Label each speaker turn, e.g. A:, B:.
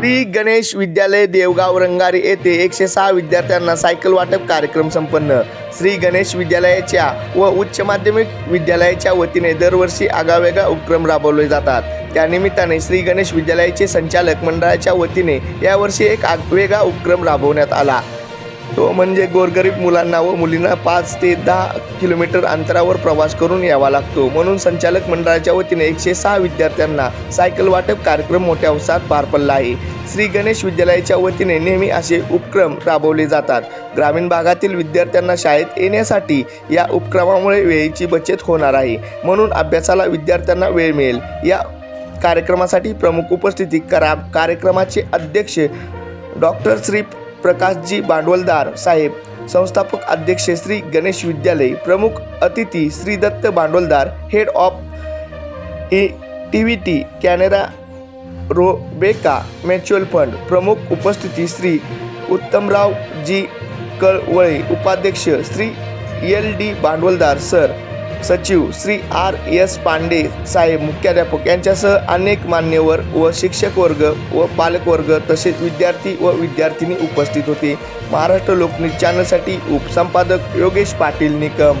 A: श्री गणेश विद्यालय देवगाव रंगारी येथे एकशे सहा विद्यार्थ्यांना सायकल वाटप कार्यक्रम संपन्न. श्री गणेश विद्यालयाच्या व उच्च माध्यमिक विद्यालयाच्या वतीने दरवर्षी आगावेगळा उपक्रम राबवले जातात. त्यानिमित्ताने श्री गणेश विद्यालयाचे संचालक मंडळाच्या वतीने यावर्षी एक आगवेगळा उपक्रम राबवण्यात आला. तो म्हणजे गोरगरीब मुलांना व मुलींना पाच ते दहा किलोमीटर अंतरावर प्रवास करून यावा लागतो. म्हणून संचालक मंडळाच्या वतीने एकशे सहा विद्यार्थ्यांना सायकल वाटप कार्यक्रम मोठ्या उत्साहात पार पडला आहे. श्री गणेश विद्यालयाच्या वतीने नेहमी असे उपक्रम राबवले जातात. ग्रामीण भागातील विद्यार्थ्यांना शाळेत येण्यासाठी या उपक्रमामुळे वेळेची बचत होणार आहे. म्हणून अभ्यासाला विद्यार्थ्यांना वेळ मिळेल. या कार्यक्रमासाठी प्रमुख उपस्थिती करा कार्यक्रमाचे अध्यक्ष डॉक्टर श्री प्रकाशजी भांडवलदार साहेब संस्थापक अध्यक्ष श्री गणेश विद्यालय प्रमुख अतिथी Shri Datta Bhandavaldar head of A T V T Canara Robeco mutual fund प्रमुख उपस्थिती श्री उत्तमराव जी कळवळे उपाध्यक्ष Shri L D Bhandavaldar sir सचिव श्री आर एस पांडे साहेब मुख्याध्यापक यांच्यासह अनेक मान्यवर व शिक्षक वर्ग व पालकवर्ग तसेच विद्यार्थी व विद्यार्थिनी उपस्थित होते. महाराष्ट्र लोकनीत चॅनलसाठी उपसंपादक योगेश पाटील निकम.